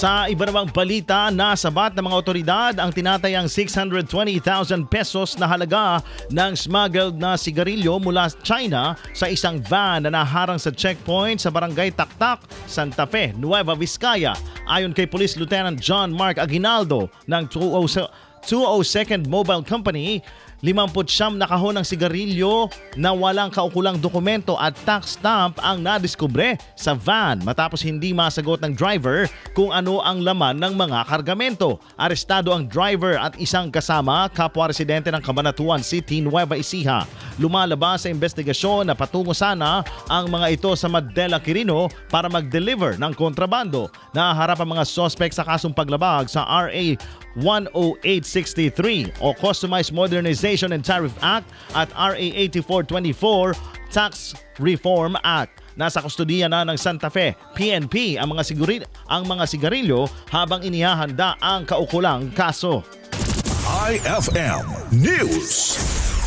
Sa iba namang balita, nasabat ng mga otoridad ang tinatayang 620,000 pesos na halaga ng smuggled na sigarilyo mula China sa isang van na naharang sa checkpoint sa barangay Taktak, Santa Fe, Nueva Vizcaya. Ayon kay Police Lieutenant John Mark Aguinaldo ng 20 202nd Mobile Company, 50 na kahon ng sigarilyo na walang kaukulang dokumento at tax stamp ang nadiskubre sa van matapos hindi masagot ng driver kung ano ang laman ng mga kargamento. Arestado ang driver at isang kasama, kapwa residente ng Cabanatuan City, Nueva Ecija. Lumalabas sa investigasyon na patungo sana ang mga ito sa Mandela Quirino para mag-deliver ng kontrabando. Naharap ang mga suspect sa kasong paglabag sa RA 10863 o Customized Modernization and Tariff Act at RA 8424 Tax Reform Act. Nasa kustudiya na ng Santa Fe PNP ang mga siguril ang mga sigarilyo habang inihahanda ang kaukulang kaso. IFM News.